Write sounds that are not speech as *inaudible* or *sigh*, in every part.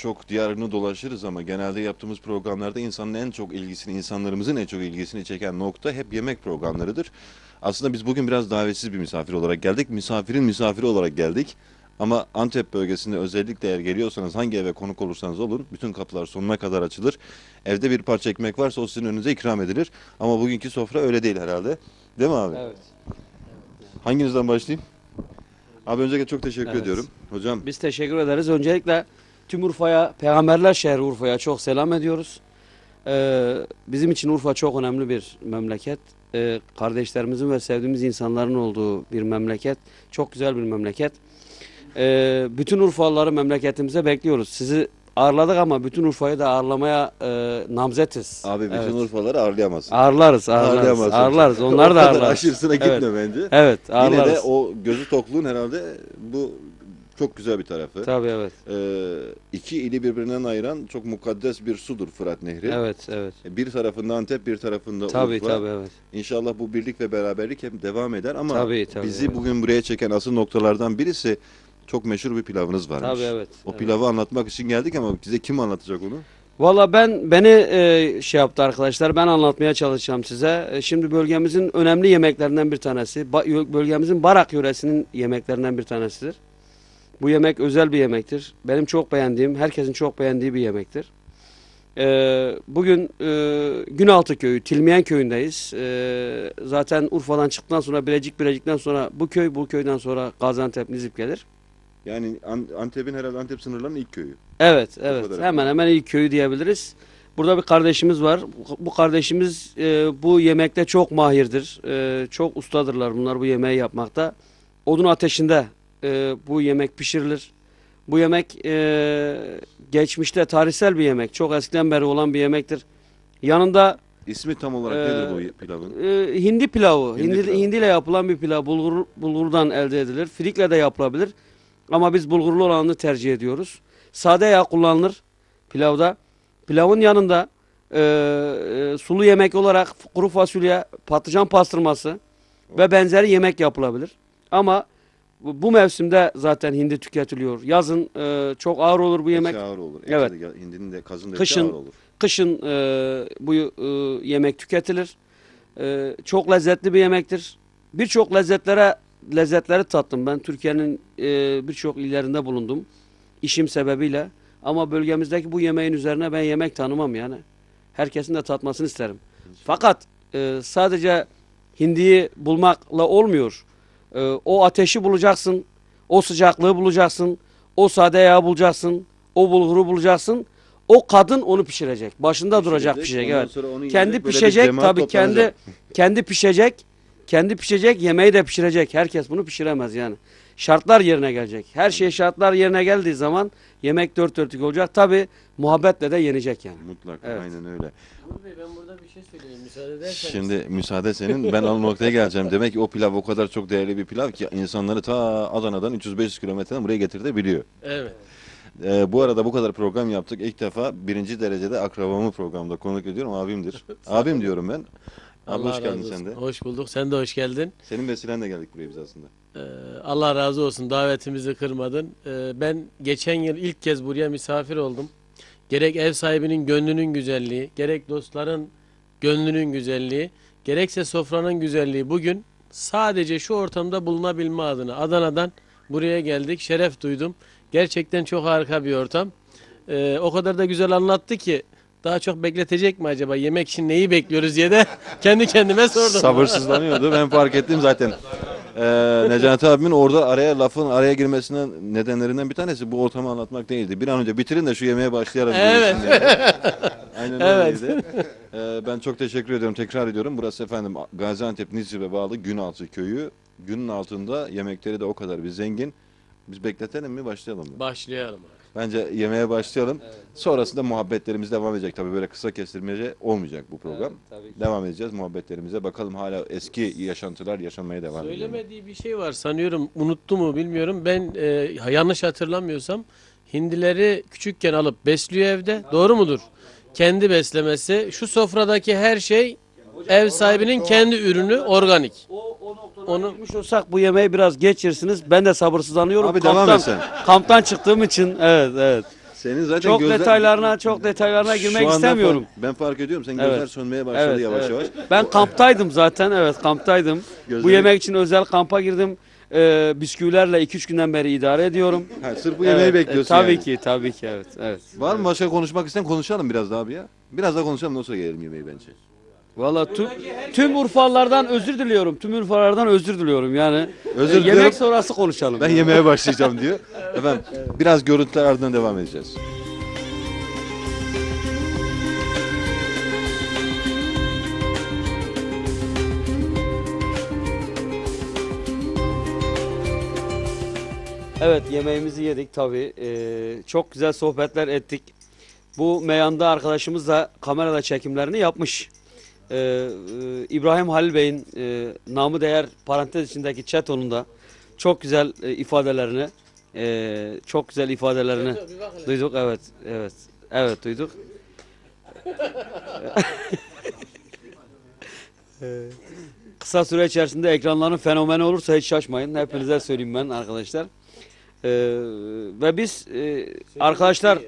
Birçok diyarını dolaşırız ama genelde yaptığımız programlarda insanın en çok ilgisini, insanlarımızın en çok ilgisini çeken nokta hep yemek programlarıdır. Aslında biz bugün biraz davetsiz bir misafir olarak geldik. Misafirin misafiri olarak geldik. Ama Antep bölgesinde özellikle eğer geliyorsanız hangi eve konuk olursanız olun bütün kapılar sonuna kadar açılır. Evde bir parça ekmek varsa o sizin önünüze ikram edilir. Ama bugünkü sofra öyle değil herhalde. Değil mi abi? Evet. Hanginizden başlayayım? Abi öncelikle çok teşekkür Evet. ediyorum. Hocam Biz teşekkür ederiz. Öncelikle tüm Urfa'ya, Peygamberler şehri Urfa'ya çok selam ediyoruz. Ee, bizim için Urfa çok önemli bir memleket. Ee, kardeşlerimizin ve sevdiğimiz insanların olduğu bir memleket. Çok güzel bir memleket. Ee, bütün Urfalıları memleketimize bekliyoruz. Sizi ağırladık ama bütün Urfa'yı da ağırlamaya e, namzetiz. abi bütün Evet. Urfaları ağırlayamazsın. Ağırlarız, ağırlarız. Ağırlayamazsın. Ağırlarız. *laughs* Onları da ağırlarız. aşırısına Evet. gitme bence. Evet, Yine ağırlarız. de o gözü tokluğun herhalde bu çok güzel bir tarafı. Tabii evet. Ee, iki ili birbirinden ayıran çok mukaddes bir sudur Fırat Nehri. Evet, evet. Bir tarafında Antep, bir tarafında Tabii Urfa. tabii evet. İnşallah bu birlik ve beraberlik hep devam eder ama Tabii, tabii, bizi evet. bugün buraya çeken asıl noktalardan birisi çok meşhur bir pilavınız varmış. Tabii evet. O evet. pilavı anlatmak için geldik ama bize kim anlatacak onu? Valla ben beni e, şey yaptı arkadaşlar. Ben anlatmaya çalışacağım size. E, şimdi bölgemizin önemli yemeklerinden bir tanesi. Ba- bölgemizin Barak yöresinin yemeklerinden bir tanesidir. Bu yemek özel bir yemektir. Benim çok beğendiğim, herkesin çok beğendiği bir yemektir. E, bugün e, Günaltı köyü, Tilmeyen köyündeyiz. E, zaten Urfa'dan çıktıktan sonra Bilecik, Bilecik'ten sonra bu köy, bu köyden sonra Gaziantep, Nizip gelir. Yani An- Antep'in herhalde Antep sınırlarının ilk köyü. Evet, evet. Hemen hemen ilk köyü diyebiliriz. Burada bir kardeşimiz var. Bu- Bu kardeşimiz e, bu yemekte çok mahirdir. E, çok ustadırlar bunlar bu yemeği yapmakta. Odun ateşinde e, bu yemek pişirilir. Bu yemek e, geçmişte tarihsel bir yemek. Çok eskiden beri olan bir yemektir. Yanında İsmi tam olarak Ee, nedir bu pilavın? e, hindi pilavı, Hindi hindi, pilavı. hindiyle yapılan bir pilav. Bulgur, bulgurdan elde edilir. Frikle de yapılabilir. Ama biz bulgurlu olanını tercih ediyoruz. Sade yağ kullanılır pilavda. Pilavın yanında e, e, sulu yemek olarak kuru fasulye, patlıcan pastırması ve benzeri yemek yapılabilir. Ama bu, mevsimde zaten hindi tüketiliyor. Yazın e, çok ağır olur bu yemek. Eti ağır olur. Eti Evet. de hindinin de kazın da Kışın- ağır olur. Kışın e, bu e, yemek tüketilir. E, çok lezzetli bir yemektir. Birçok lezzetlere lezzetleri tattım. Ben Türkiye'nin e, birçok illerinde bulundum. işim sebebiyle. Ama bölgemizdeki bu yemeğin üzerine ben yemek tanımam yani. Herkesin de tatmasını isterim. Fakat e, sadece hindiyi bulmakla olmuyor. E, o ateşi bulacaksın. O sıcaklığı bulacaksın. O sade yağı bulacaksın. O bulguru bulacaksın. O kadın onu pişirecek. Başında duracak pişecek. Ondan Evet. Kendi pişecek tabii kendi kendi pişecek. Kendi pişecek, yemeği de pişirecek. Herkes bunu pişiremez yani. Şartlar yerine gelecek. Her şey şartlar yerine geldiği zaman yemek dört dörtlük olacak. Tabii muhabbetle de yenecek yani. Mutlaka Evet. aynen öyle. Uğur Bey ben burada bir şey söyleyeyim müsaade ederseniz. Şimdi müsaade senin. Ben o noktaya geleceğim. *laughs* Demek ki o pilav o kadar çok değerli bir pilav ki insanları ta Adana'dan 300-500 kilometreden buraya getirtebiliyor. Evet. Ee, bu arada bu kadar program yaptık. İlk defa birinci derecede akrabamı programda konuk ediyorum. Abimdir. *laughs* Abim diyorum ben. Abi Allah hoş geldin razı sen de. olsun. Hoş bulduk. Sen de hoş geldin. Senin vesilenle geldik buraya biz aslında. Ee, Allah razı olsun. Davetimizi kırmadın. Ee, ben geçen yıl ilk kez buraya misafir oldum. Gerek ev sahibinin gönlünün güzelliği, gerek dostların gönlünün güzelliği, gerekse sofranın güzelliği bugün sadece şu ortamda bulunabilme adına Adana'dan buraya geldik. Şeref duydum. Gerçekten çok harika bir ortam. Ee, o kadar da güzel anlattı ki daha çok bekletecek mi acaba? Yemek için neyi bekliyoruz diye de *laughs* kendi kendime sordum. Sabırsızlanıyordu. Ben fark ettim zaten. Ee, Necati abimin orada araya lafın araya girmesinin nedenlerinden bir tanesi bu ortamı anlatmak değildi. Bir an önce bitirin de şu yemeğe başlayalım. Evet. *laughs* Aynen Evet. öyleydi. Ee, ben çok teşekkür ediyorum. Tekrar ediyorum. Burası efendim Gaziantep Nizip'e bağlı Günaltı köyü. Günün altında yemekleri de o kadar bir zengin. Biz bekletelim mi başlayalım mı? Başlayalım. Bence yemeğe başlayalım. Sonrasında muhabbetlerimiz devam edecek. Tabii böyle kısa kestirmece olmayacak bu program. tabii ki. Devam edeceğiz muhabbetlerimize. Bakalım hala eski yaşantılar yaşanmaya devam ediyor. Söylemediği bir şey var sanıyorum unuttu mu bilmiyorum. Ben e, yanlış hatırlamıyorsam hindileri küçükken alıp besliyor evde. Doğru mudur? Kendi beslemesi. Şu sofradaki her şey ev sahibinin kendi ürünü organik. O, onu Gitmiş olsak bu yemeği biraz geç yersiniz. Ben de sabırsızlanıyorum. Abi devam et sen. Kamptan çıktığım için evet evet. Senin zaten Çok gözler... detaylarına çok detaylarına Şu girmek anda istemiyorum. fark- ben fark ediyorum. Senin Evet. gözler sönmeye başladı Evet, yavaş evet. yavaş. Ben kamptaydım zaten. Evet kamptaydım. Bu Gözleri- yemek için özel kampa girdim. Ee, bisküvilerle 2-3 günden beri idare ediyorum. Ha, sırf bu yemeği Evet, bekliyorsun e, tabii yani. ki tabii ki evet evet. Var mı başka konuşmak isteyen konuşalım biraz daha abi ya. Biraz daha konuşalım ondan sonra gelelim yemeği bence. Valla tüm, tüm Urfalılardan özür diliyorum. Tüm Urfalılardan özür diliyorum yani. Özür e, yemek diliyorum. sonrası konuşalım. Ben yemeğe başlayacağım diyor. Efendim biraz görüntüler ardından devam edeceğiz. Evet yemeğimizi yedik tabii. Ee, çok güzel sohbetler ettik. Bu meyanda arkadaşımız da kamerada çekimlerini yapmış. Ee, e, İbrahim Halil Bey'in e, namı değer parantez içindeki chatonun da çok güzel e, ifadelerini e, çok güzel ifadelerini duyduk. Evet, evet, evet duyduk. *laughs* Kısa süre içerisinde ekranların fenomeni olursa hiç şaşmayın. Hepinize söyleyeyim ben arkadaşlar. Ee, ve biz e, arkadaşlar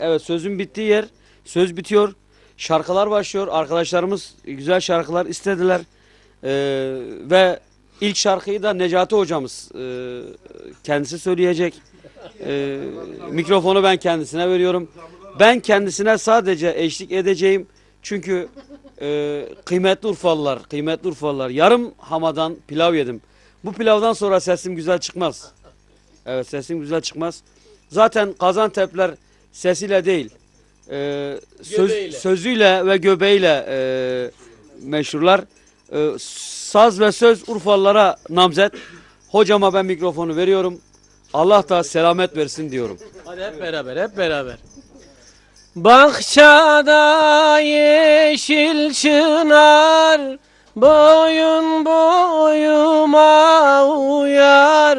evet sözün bittiği yer söz bitiyor. Şarkılar başlıyor. Arkadaşlarımız güzel şarkılar istediler. Ee, ve ilk şarkıyı da Necati hocamız e, kendisi söyleyecek. Ee, mikrofonu ben kendisine veriyorum. Ben kendisine sadece eşlik edeceğim. Çünkü e, kıymetli Urfalılar, kıymetli Urfalılar yarım hamadan pilav yedim. Bu pilavdan sonra sesim güzel çıkmaz. Evet sesim güzel çıkmaz. Zaten Kazantepler sesiyle değil, e, söz, Göbeğiyle. sözüyle ve göbeğiyle e, meşhurlar. E, saz ve söz Urfalılara namzet. Hocama ben mikrofonu veriyorum. Allah da selamet versin diyorum. hadi hep beraber hep beraber. Bahçada yeşil çınar boyun boyuma uyar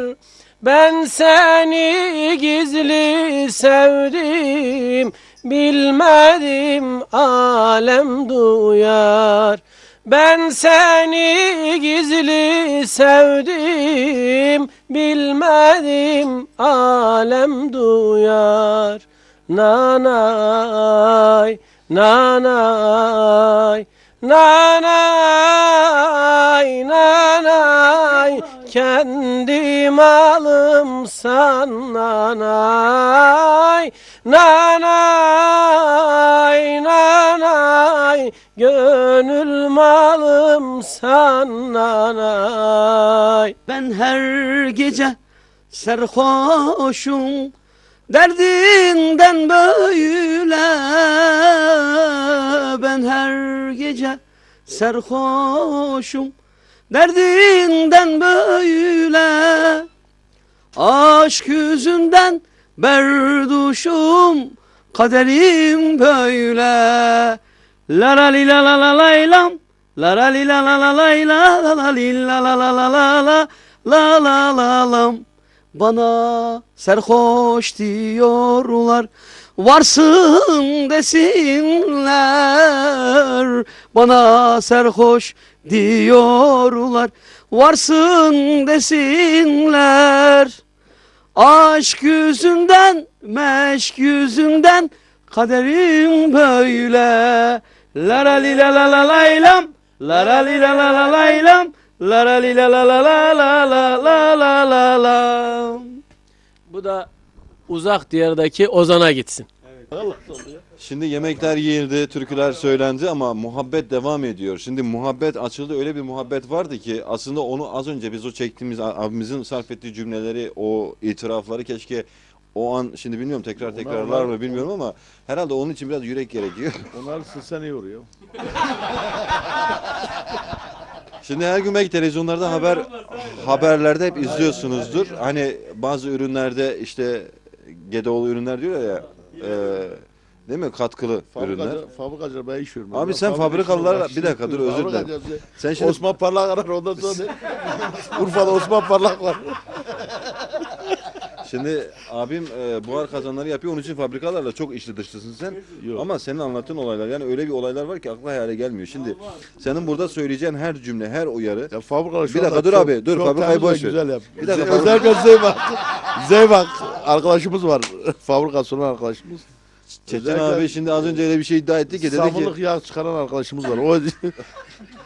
ben seni gizli sevdim bilmedim alem duyar. Ben seni gizli sevdim bilmedim alem duyar. Nanay, nanay, nanay, nanay, kendi malımsan nanay, nanay, nanay, gönül malımsan nanay. Ben her gece serhoşum derdinden böyle serhoşum Derdinden böyle Aşk yüzünden berduşum Kaderim böyle La la li la la la laylam La la li la la la layla La la li la la la la la la La la la lam Bana serhoş diyorlar varsın desinler bana serhoş diyorlar varsın desinler Aşk yüzünden, meşk yüzünden kaderim böyle. La la li la la la laylam, la la li la la la laylam, la la li la la la la la la la la la. Bu da uzak diyardaki Ozan'a gitsin. Şimdi yemekler yiyildi, türküler söylendi ama muhabbet devam ediyor. Şimdi muhabbet açıldı öyle bir muhabbet vardı ki aslında onu az önce biz o çektiğimiz abimizin sarf ettiği cümleleri, o itirafları keşke o an şimdi bilmiyorum tekrar tekrarlar mı bilmiyorum ama herhalde onun için biraz yürek gerekiyor. *laughs* Onlar sırsan iyi oluyor. Şimdi her gün belki televizyonlarda haber haberlerde hep izliyorsunuzdur. Hani bazı ürünlerde işte Gedeoğlu ürünler diyor ya e, değil mi katkılı ürünler. Fabrikacı, fabrikacılar ben iş veriyorum. Abi Ben sen fabrika fabrikalılara- işi bir dakika, dur, özür dilerim. Fabrikacı- Sen şimdi Osman Parlak arar ondan sonra *laughs* Urfa'da Osman Parlak var. Şimdi abim e, buhar kazanları yapıyor. Onun için fabrikalarla çok içli dışlısın sen. Yok. Ama senin anlattığın olaylar yani öyle bir olaylar var ki akla hayale gelmiyor. Şimdi senin burada söyleyeceğin her cümle, her uyarı Ya fabrikalar şu Bir dakika, anda dur çok- abi, dur, çok fabrikayı temiz ve boş ver. Güzel yap. Bir dakika, fabrika- Özellikle Zeybak. Zeybak arkadaşımız var. *laughs* Fabrikasyon arkadaşımız. Çetin Özellikle- abi şimdi az önce öyle bir şey iddia etti ki dedi ki Sabunluk yağ çıkaran arkadaşımız var. O, *laughs*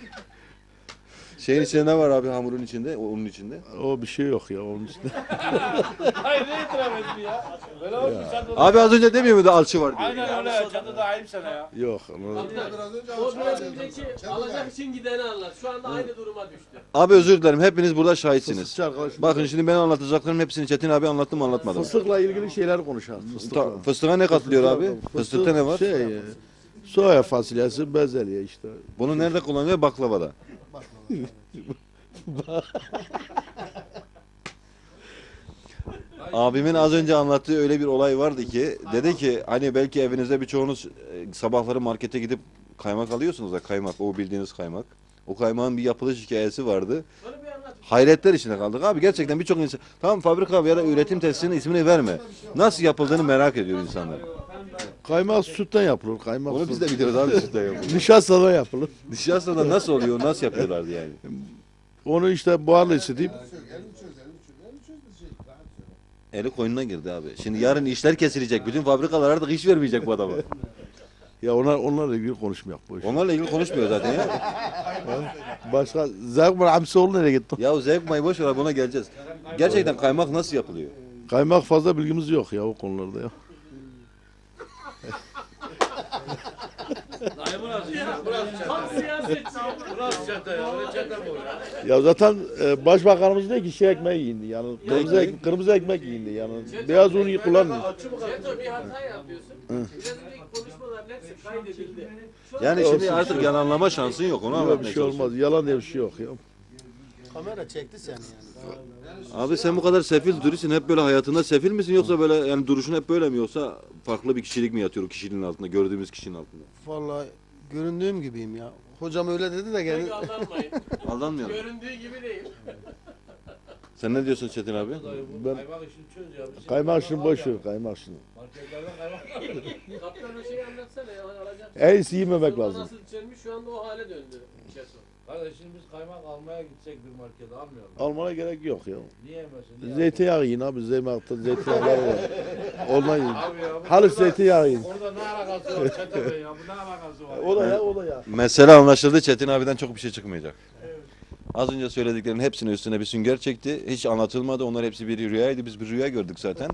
şeyin içinde ne var abi hamurun içinde? Onun içinde. o bir şey yok ya onun üstünde. *laughs* Hayır ne itiraf etti ya? Böyle olmuş çatıda. Abi az önce demiyor muydu alçı var diye. Aynen öyle çatıda ayıp sana ya. Yok. onu- O biraz önceki alacak için gideni anlat. Şu anda aynı duruma düştü. Abi özür dilerim hepiniz burada şahitsiniz. Fıstıkçı. Bakın şimdi ben anlatacaklarım hepsini Çetin abi anlattım mı anlatmadım. Fıstıkla ilgili şeyler konuşalım. Fıstıkla. Ta- Fıstığa ne katılıyor abi? Fıstık- Fıstıkta ne var? Şey, e, soya fasulyesi, bezelye işte. Bunu nerede kullanılıyor? Baklavada. Abimin az önce anlattığı öyle bir olay vardı ki dedi ki hani belki evinizde birçoğunuz e, sabahları markete gidip kaymak alıyorsunuz da kaymak o bildiğiniz kaymak. O kaymağın bir yapılış hikayesi vardı. Hayretler içinde kaldık abi gerçekten birçok insan tamam fabrika ya da üretim tesisinin ismini verme. Nasıl yapıldığını merak ediyor insanlar. Kaymak sütten yapılır. Kaymak Onu biz de biliyoruz abi sütten yapılıyor. Nişastadan yapılır. Nişastada nasıl oluyor nasıl yapıyorlardı yani. Onu işte buharla ısıtıp Eli koynuna girdi abi. Şimdi yarın işler kesilecek. Bütün fabrikalar artık iş vermeyecek bu adama. ya onlar onlarla ilgili konuşmayak bu iş. Onlarla ilgili konuşmuyor zaten ya. Başka Zerkman Hamsoğlu nereye gitti? Ya zevk mayı boş ver abi ona geleceğiz. Gerçekten kaymak nasıl yapılıyor? Kaymak fazla bilgimiz yok ya o konularda ya. Tam siyasetçi. Burası çatı ya. Öyle çatı mı olur ya? Ya zaten e, başbakanımız diyor ki şey ekmeği yiyindi yani kırmızı, ek, kırmızı ekmek yiyindi yani beyaz un kullanmıyor. Çeto bir hata yapıyorsun. Biraz önceki konuşmaların hepsi kaydedildi. Şu an Yani Olsun, şimdi artık yalanlama şansın yok. Onu Böyle bir anlatmaya şey olmaz yalan diye bir şey yok ya. Kamera çekti seni yani. Abi sen bu kadar sefil durisin. Hep böyle hayatında sefil misin yoksa böyle yani duruşun hep böyle mi yoksa farklı bir kişilik mi yatıyor o kişiliğin altında gördüğümüz kişinin altında? Vallahi göründüğüm gibiyim ya. Hocam öyle dedi de pek kendi aldanmayın. *laughs* Aldanmayalım. Göründüğü gibi değil. Sen ne diyorsun Çetin abi? Ben Kaymak işini çöz ya. *laughs* Bir şey kaymak işini boş ver kaymak işini. Marketlerden kaymak Kaptan o şeyi anlatsana ya alacak. En iyisi yememek Sonra lazım. Nasıl içilmiş şu anda o hale döndü. Çeto. Kardeş şimdi biz kaymak almaya gitsek bir markete almıyorlar. Almana gerek yok ya. Niye? Niye Zeytinyağı yiyin abi zeymakta zeytinyağları var. *laughs* Ondan yiyin. Abi ya, bu Halis burada- zeytinyağı yiyin. Orada ne alakası var Çete Bey ya? Bu ne alakası var? O da ya o da ya. Mesele anlaşıldı. Çetin abiden çok bir şey çıkmayacak. Az önce söylediklerinin hepsine üstüne bir sünger çekti. Hiç anlatılmadı. Onlar hepsi bir rüyaydı. Biz bir rüya gördük zaten.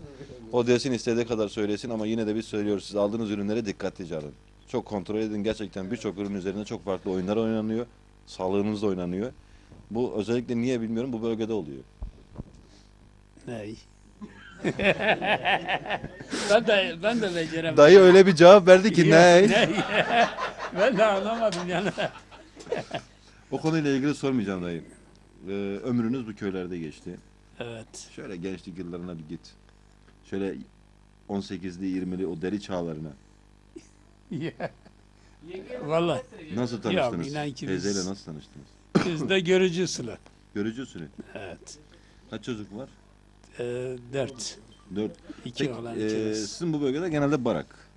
O desin istediği kadar söylesin ama yine de biz söylüyoruz. Siz aldığınız ürünlere dikkatlice alın. Çok kontrol edin. Gerçekten birçok ürün üzerinde çok farklı oyunlar oynanıyor. Sağlığınız da oynanıyor. Bu özellikle niye bilmiyorum bu bölgede oluyor. Ney? *laughs* ben de ben de beceremedim. Dayı öyle bir cevap verdi ki ney? *laughs* ben de anlamadım yani. O konuyla ilgili sormayacağım dayı. Ee, ömrünüz bu köylerde geçti. Evet. Şöyle gençlik yıllarına bir git. Şöyle 18'li 20'li o deri çağlarına. *laughs* Vallahi Nasıl tanıştınız? inan ki biz- Teyzeyle nasıl tanıştınız? biz de görücü usulü. Görücü usulü. Evet. Kaç çocuk var? Ee, dört. Dört. İki Peki, olan e, kız. sizin bu bölgede genelde barak.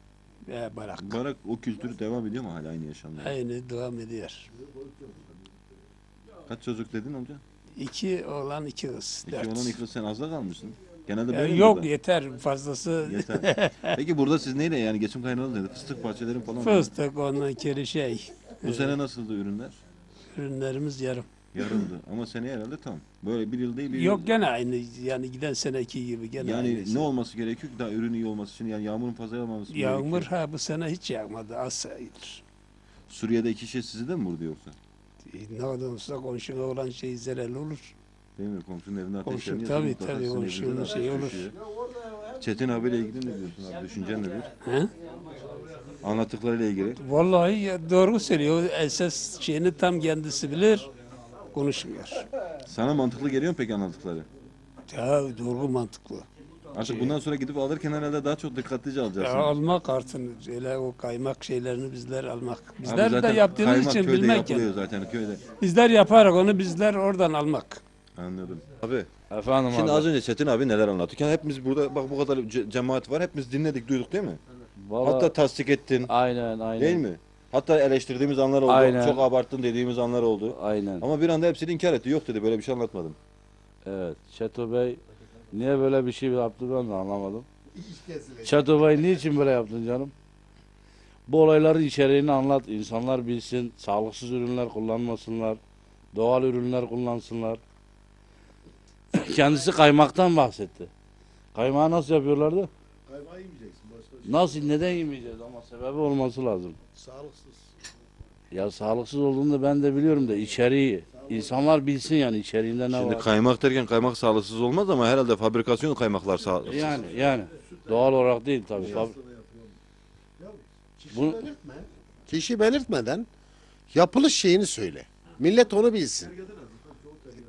Ee, barak. Barak o kültürü devam ediyor mu hala aynı yaşamda? Aynı devam ediyor. Kaç çocuk dedin amca? İki olan iki kız. İki Dört. olan iki kız sen azda kalmışsın. Genelde böyle mi yok burada? yeter fazlası. Yeter. *laughs* Peki burada siz neyle yani geçim kaynağınız neydi? Fıstık bahçelerin falan mı? Fıstık ondan kere şey. Bu sene nasıldı ürünler? Ürünlerimiz yarım. Yarımdı. Ama seneye herhalde tam. Böyle bir yıl değil bir Yok yıl. gene aynı yani giden seneki gibi gene Yani aynı. ne olması gerekiyor ki daha ürün iyi olması için? Yani yağmurun fazla yağmaması mı Yağmur gerekiyor? ha bu sene hiç yağmadı az sayılır. Suriye'de iki şey sizi de mi vurdu yoksa? E, Ne kadar olsa komşuna olan şey zerel olur. Değil mi? Komşunun evine Komşu, ateşlerini tabii, mutlaka tabii, sizin komşunun evinizde de şeyi olur. Çetin abiyle ilgili ne diyorsun abi? Düşüncen nedir? He? Anlattıklarıyla ilgili. Vallahi ya doğru söylüyor. Esas şeyini tam kendisi bilir. Konuşmuyor. Sana mantıklı geliyor mu peki anlattıkları? Ya doğru mantıklı. Artık bundan sonra gidip alırken herhalde daha çok dikkatlice Ya alacaksın. almak artın öyle o kaymak şeylerini bizler almak. Abi Bizler de zaten yaptığımız kaymak için köyde bilmek yapılıyor yani. zaten köyde. Bizler yaparak onu bizler oradan almak. Anladım. Abi Efendim Şimdi abi. az önce Çetin abi neler anlatırken hepimiz burada bak bu kadar ce- cemaat var hepimiz dinledik duyduk değil mi? Vallahi- Hatta tasdik ettin aynen aynen. değil mi? Hatta eleştirdiğimiz anlar oldu. Aynen. Çok abarttın dediğimiz anlar oldu. Aynen. Ama bir anda hepsini inkar etti. Yok dedi böyle bir şey anlatmadım. Evet. Çeto Bey niye böyle bir şey yaptı ben de anlamadım. Çeto Bey niçin böyle yaptın canım? Bu olayların içeriğini anlat. insanlar bilsin. Sağlıksız ürünler kullanmasınlar. Doğal ürünler kullansınlar. Kendisi kaymaktan bahsetti. Kaymağı nasıl yapıyorlardı? Kaymağı yemeyeceksin başka Nasıl, neden yemeyeceğiz ama sebebi olması lazım. Sağlıksız. Ya sağlıksız olduğunu da ben de biliyorum da içeriği. insanlar bilsin yani içeriğinde ne Şimdi var. kaymak derken kaymak sağlıksız olmaz ama herhalde fabrikasyon kaymaklar sağlıksız. Yani yani doğal olarak değil tabii. Fab- Kişi Bu- belirtme. Kişi belirtmeden yapılış şeyini söyle. Millet onu bilsin.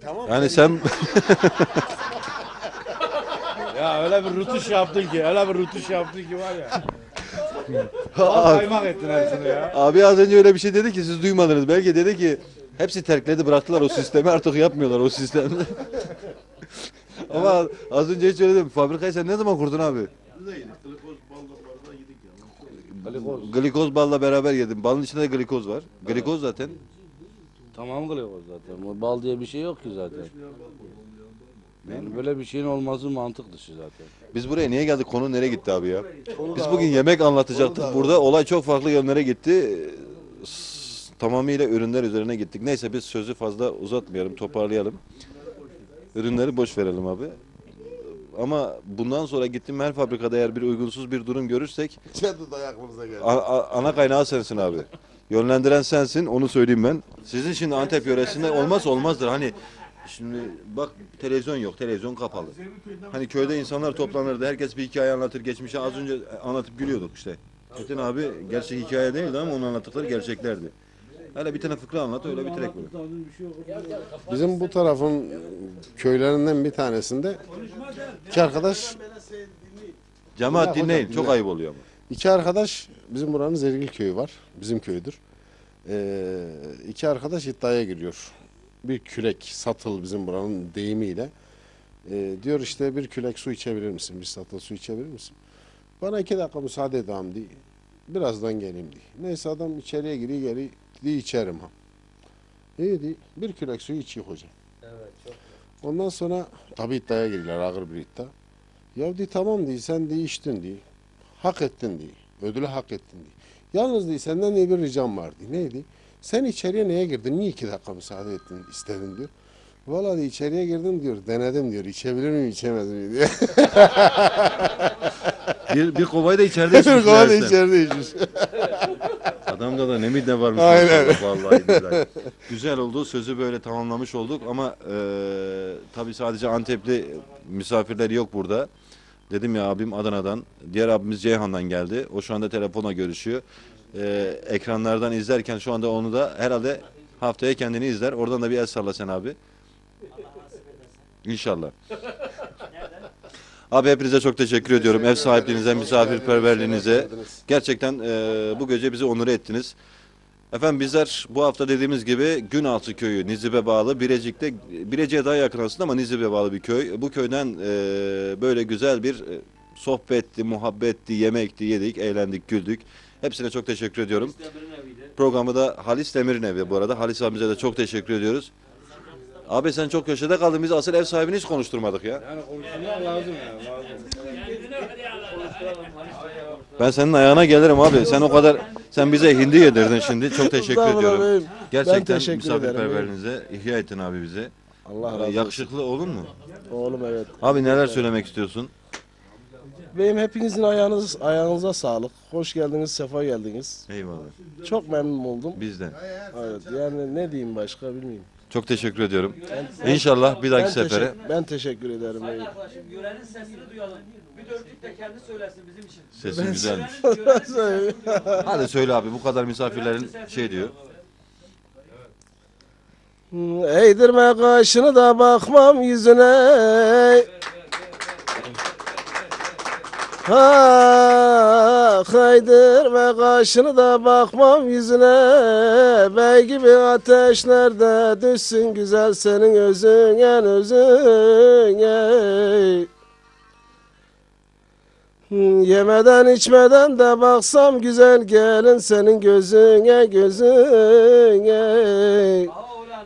Tamam. Yani sen Ya öyle bir rutuş yaptın ki, öyle bir rutuş yaptın ki var ya. *laughs* abi, Kaymak ettin hepsini ya. abi az önce öyle bir şey dedi ki siz duymadınız. Belki dedi ki hepsi terkledi bıraktılar o sistemi artık yapmıyorlar o sistemi. *laughs* Ama az önce hiç öyle dedim. Fabrikayı sen ne zaman kurdun abi? Glikoz balla beraber yedim. Balın içinde de glikoz var. Glikoz zaten. Tamam glikoz zaten. Bu bal diye bir şey yok ki zaten. Yani böyle bir şeyin olması mantık dışı zaten. Biz buraya niye geldik? Konu nereye gitti abi ya? Biz bugün yemek anlatacaktık. Burada olay çok farklı yönlere gitti. S- Tamamıyla ürünler üzerine gittik. Neyse biz sözü fazla uzatmayalım, toparlayalım. Ürünleri boş verelim abi. Ama bundan sonra gittiğim her fabrikada eğer bir uygunsuz bir durum görürsek Çadı da aklımıza geldi. a- a- ana kaynağı sensin abi. Yönlendiren sensin onu söyleyeyim ben. Sizin şimdi Antep yöresinde olmaz olmazdır. Hani şimdi bak televizyon yok, televizyon kapalı. Hani köyde insanlar toplanırdı, herkes bir hikaye anlatır. Geçmişe az önce anlatıp gülüyorduk işte. Çetin abi gerçek hikaye değildi ama onun anlattıkları gerçeklerdi. Hele bir tane fıkra anlat öyle bitirek bunu. Bizim bu tarafın köylerinden bir tanesinde iki arkadaş Cemaat Dinle dinleyin çok ayıp oluyor ama. iki arkadaş bizim buranın Zergil köyü var. Bizim köydür. Ee, iki arkadaş iddiaya giriyor. Bir kürek satıl bizim buranın deyimiyle. Ee, diyor işte bir kürek su içebilir misin? Bir satıl su içebilir misin? Bana iki dakika müsaade et ağam diye. Birazdan geleyim diye. Neyse adam içeriye giriyor geri diye içerim ha. İyi diye. Bir kürek suyu içiyor hocam. Ondan sonra tabi iddiaya giriyorlar ağır bir iddia. Ya diye tamam diye sen diye içtin diye. Hak ettin diye. Ödülü hak ettin diye. Yalnız diye senden diye bir ricam var diye. Neydi? Sen içeriye neye girdin? Niye iki dakika müsaade ettin, istedin diyor. Valla diyor içeriye girdim diyor. Denedim diyor. İçebilir miyim, içemez miyim diyor. *laughs* Bir, bir kovayı da içeride içmiş. Bir kova da içeride içmiş. Adamda da ne mi ne varmış. Aynen. Vallahi billahi. Güzel oldu. Sözü böyle tamamlamış olduk ama e, tabii sadece Antepli misafirler yok burada. Dedim ya abim Adana'dan, diğer abimiz Ceyhan'dan geldi. O şu anda telefona görüşüyor. E, ekranlardan izlerken şu anda onu da herhalde haftaya kendini izler. Oradan da bir el salla sen abi. İnşallah. Abi hepinize çok teşekkür ediyorum. Ev sahipliğinize, misafirperverliğinize. Gerçekten e, bu gece bizi onur ettiniz. Efendim bizler bu hafta dediğimiz gibi Günaltı köyü Nizip'e bağlı Birecik'te Birecik'e daha yakın aslında ama Nizip'e bağlı bir köy. Bu köyden e, böyle güzel bir e, sohbetti, muhabbetti, yemekti, yedik, eğlendik, güldük. Hepsine çok teşekkür ediyorum. Programı da Halis Demir'in evi bu arada. Halis abimize de çok teşekkür ediyoruz. Abi sen çok köşede kaldın. Biz asıl ev sahibini hiç konuşturmadık ya. Yani konuşmak lazım ya. Lazım. Ben senin ayağına gelirim abi. Sen o kadar sen bize hindi yedirdin şimdi. Çok teşekkür ediyorum. Gerçekten teşekkür ederim. misafirperverliğinize ihya ettin abi bize. Allah razı Ee, olsun. Yakışıklı oğlun mu? Oğlum evet. Abi neler söylemek istiyorsun? Benim hepinizin ayağınız ayağınıza sağlık. Hoş geldiniz, sefa geldiniz. Eyvallah. Çok memnun oldum. Bizden. Evet. Yani ne diyeyim başka bilmiyorum. Çok teşekkür ediyorum. İnşallah bir dahaki ben sefere. teşekkür, ben teşekkür ederim. Arkadaşım yörenin sesini duyalım. Bir dörtlük de kendi söylesin bizim için. Sesin güzelmiş. Hadi söyle abi bu kadar misafirlerin şey diyor. Eğdirme kaşını da bakmam yüzüne. Ah kaydır ve kaşını da bakmam yüzüne Bey gibi ateşlerde düşsün güzel senin özün en özün ey. Yemeden içmeden de baksam güzel gelin senin gözüne gözüne.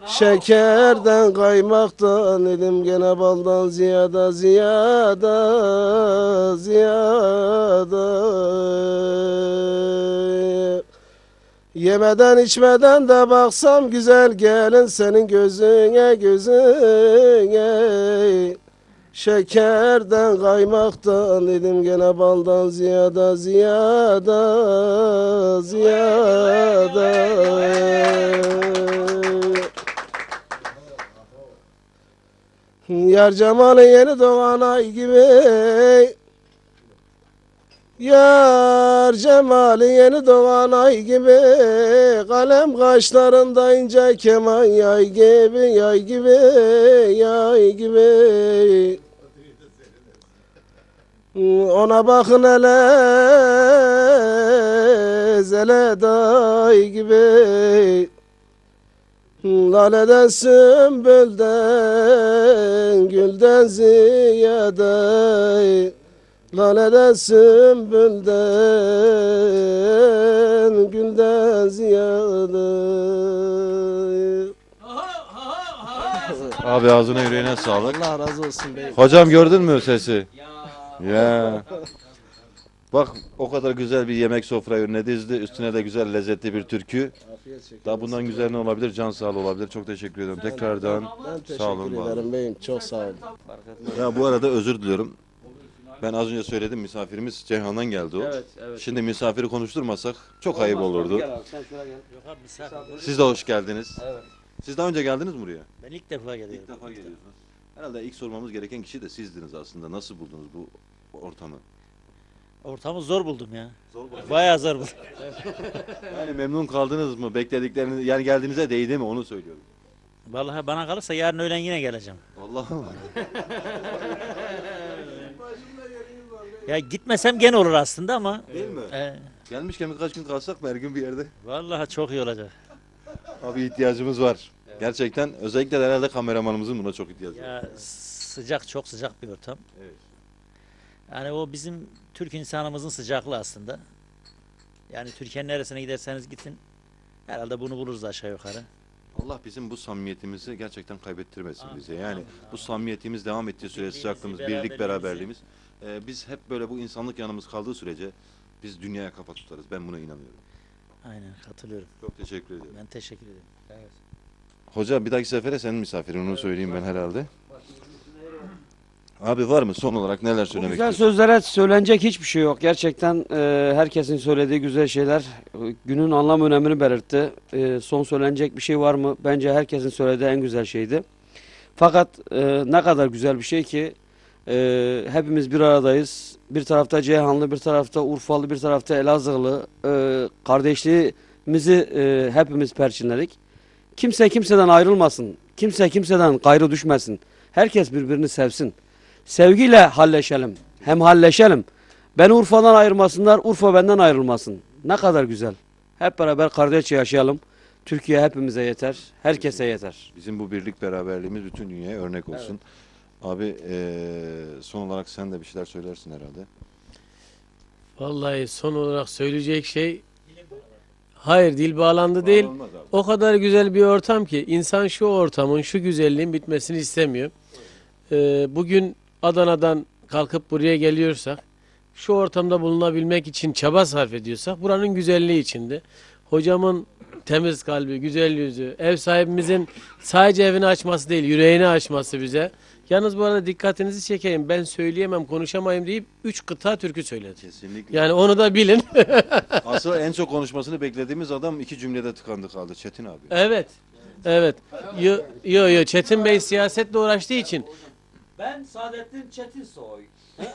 Şekerden kaymaktan elim gene baldan ziyada ziyada ziyada. Yemeden içmeden de baksam güzel gelin senin gözüne gözüne Şekerden kaymaktan dedim gene baldan ziyada ziyada ziyada. Yar cemalı yeni doğan ay gibi Yar cemali yeni doğan ay gibi Kalem kaşlarında ince keman yay gibi yay gibi yay gibi. Ona bakın hele zele day gibi. Laleden sümbülden gülden ziyade Laleden sümbülden gülden ziyade Abi ağzına yüreğine sağlık. Allah razı olsun bey. Hocam gördün mü sesi? Ya. Bak o kadar güzel bir yemek sofrayı önüne dizdi. Üstüne de güzel lezzetli bir türkü. Daha bundan güzel ne olabilir? Can sağlığı olabilir. Çok teşekkür ederim. Tekrardan Ben teşekkür sağ olun. var olun. ederim beyim. Çok sağ olun. Ya bu arada özür diliyorum. Ben az önce söyledim misafirimiz Ceyhan'dan geldi o. Evet, evet. Şimdi misafiri konuşturmasak çok ayıp olurdu. Gel abi, sen şuraya gel. Siz de hoş geldiniz. Evet. Siz daha önce geldiniz mi buraya? Ben ilk defa geliyorum. İlk defa geliyorsunuz. Herhalde ilk sormamız gereken kişi de sizdiniz aslında. Nasıl buldunuz bu ortamı? Ortamı zor buldum ya. Bayağı zor buldum. *laughs* Yani memnun kaldınız mı? Bekledikleriniz yani geldiğinize değdi mi? Onu söylüyorum. Vallahi bana kalırsa yarın öğlen yine geleceğim. Vallahi mi? *laughs* Ya gitmesem gene olur aslında ama. Değil mi? e, Gelmişken birkaç gün kalsak mı her gün bir yerde? vallahi çok iyi olacak. Abi ihtiyacımız var. Gerçekten özellikle de herhalde kameramanımızın buna çok ihtiyacı var. Ya sıcak çok sıcak bir ortam. Evet. Yani o bizim Türk insanımızın sıcaklığı aslında. Yani Türkiye'nin neresine giderseniz gidin herhalde bunu buluruz aşağı yukarı. Allah bizim bu samimiyetimizi gerçekten kaybettirmesin Amin, bize. Yani amin, bu samimiyetimiz devam ettiği sürece Birliğimizi, sıcaklığımız, birlik beraberliğimizi- beraberliğimiz. E, biz hep böyle bu insanlık yanımız kaldığı sürece biz dünyaya kafa tutarız. Ben buna inanıyorum. Aynen katılıyorum. Çok teşekkür ederim. Ben teşekkür ederim. Hoca bir dahaki sefere senin misafirin onu söyleyeyim ben herhalde. Abi var mı son olarak neler Bu söylemek güzel istiyorsun? sözlere söylenecek hiçbir şey yok. Gerçekten e, herkesin söylediği güzel şeyler e, günün anlam önemini belirtti. E, son söylenecek bir şey var mı? Bence herkesin söylediği en güzel şeydi. Fakat e, ne kadar güzel bir şey ki e, hepimiz bir aradayız. Bir tarafta Ceyhanlı, bir tarafta Urfalı, bir tarafta Elazığlı. E, kardeşliğimizi e, hepimiz perçinledik. Kimse kimseden ayrılmasın. Kimse kimseden gayrı düşmesin. Herkes birbirini sevsin. Sevgiyle halleşelim. Hem halleşelim. Beni Urfa'dan ayırmasınlar, Urfa benden ayrılmasın. Ne kadar güzel. Hep beraber kardeşçe yaşayalım. Türkiye hepimize yeter. Herkese yeter. Bizim bu birlik beraberliğimiz bütün dünyaya örnek olsun. Abi e, son olarak sen de bir şeyler söylersin herhalde. Vallahi son olarak söyleyecek şey Hayır dil bağlandı değil. Abi. O kadar güzel bir ortam ki insan şu ortamın, şu güzelliğin bitmesini istemiyor. Ee, bugün Adana'dan kalkıp buraya geliyorsak, şu ortamda bulunabilmek için çaba sarf ediyorsak buranın güzelliği içinde. Hocamın temiz kalbi, güzel yüzü, ev sahibimizin sadece evini açması değil, yüreğini açması bize. Yalnız bu arada dikkatinizi çekeyim. Ben söyleyemem, konuşamayım deyip 3 kıta türkü söyledi. Kesinlikle. Yani onu da bilin. *laughs* Aslında en çok konuşmasını beklediğimiz adam iki cümlede tıkandı kaldı. Çetin abi. Evet. Evet. Yo yo, yo. Çetin Bey siyasetle uğraştığı için Ben Saadettin Çetinsoy. *laughs*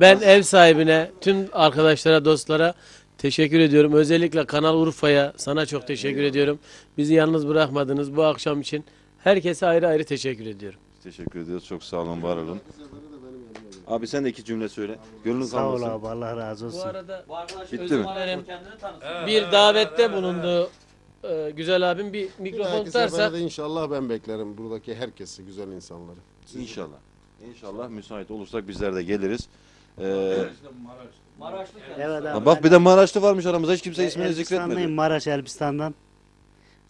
ben ev sahibine, tüm arkadaşlara, dostlara teşekkür ediyorum. Özellikle Kanal Urfa'ya sana çok teşekkür ediyorum. Bizi yalnız bırakmadınız bu akşam için. Herkese ayrı ayrı teşekkür ediyorum. Teşekkür ediyoruz. Çok sağ olun, var olun. Abi sen de iki cümle söyle. Gönlün Sağ ol kalmasın. abi Allah razı Bu olsun. arada Bitti mi? Tanısın. bir davette bulundu. Ee, güzel abim bir Bir mikrofon dahaki sefere tutarsa de inşallah ben beklerim buradaki herkesi, güzel insanları. İnşallah. İnşallah müsait olursak bizler de geliriz. Ee, Maraşlı. Evet abi. ha bak bir de Maraşlı varmış aramızda. Hiç kimse ismini Elbistanlıyım, zikretmedi. Maraş Elbistan'dan.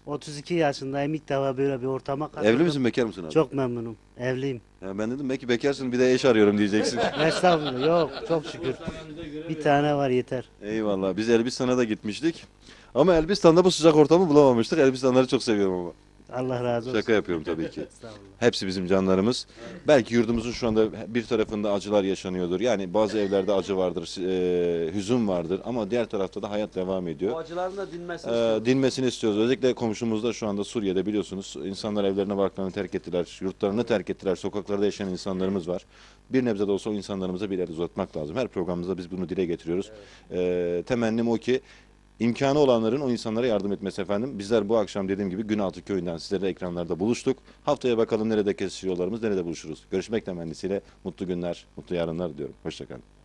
32 yaşındayım. İlk defa böyle bir ortama katıldım. Evli misin bekar mısın abi? Çok memnunum. Evliyim. Ya ben dedim belki bekarsın bir de eş arıyorum diyeceksin. *laughs* Estağfurullah. Yok çok şükür. Bir tane var yeter. Eyvallah. Biz Elbistan'a da gitmiştik. Ama Elbistan'da bu sıcak ortamı bulamamıştık. Elbistanları çok seviyorum ama. Allah razı olsun. Şaka yapıyorum tabii ki. *laughs* Hepsi bizim canlarımız. Belki yurdumuzun şu anda bir tarafında acılar yaşanıyordur. Yani bazı evlerde acı vardır, e, hüzün vardır ama diğer tarafta da hayat devam ediyor. Bu acıların da dinmesini Ee, istiyorum. dinmesini istiyoruz. Özellikle komşumuzda şu anda Suriye'de biliyorsunuz insanlar evlerine barklarını terk ettiler, yurtlarını terk ettiler, sokaklarda yaşayan insanlarımız var. Bir nebze de olsa o insanlarımıza bir el uzatmak lazım. Her programımızda biz bunu dile getiriyoruz. Ee, temennim o ki imkanı olanların o insanlara yardım etmesi efendim. Bizler bu akşam dediğim gibi Günaltı Köyü'nden sizlerle ekranlarda buluştuk. Haftaya bakalım nerede kesişiyor nerede buluşuruz. Görüşmek temennisiyle mutlu günler, mutlu yarınlar diyorum. Hoşçakalın.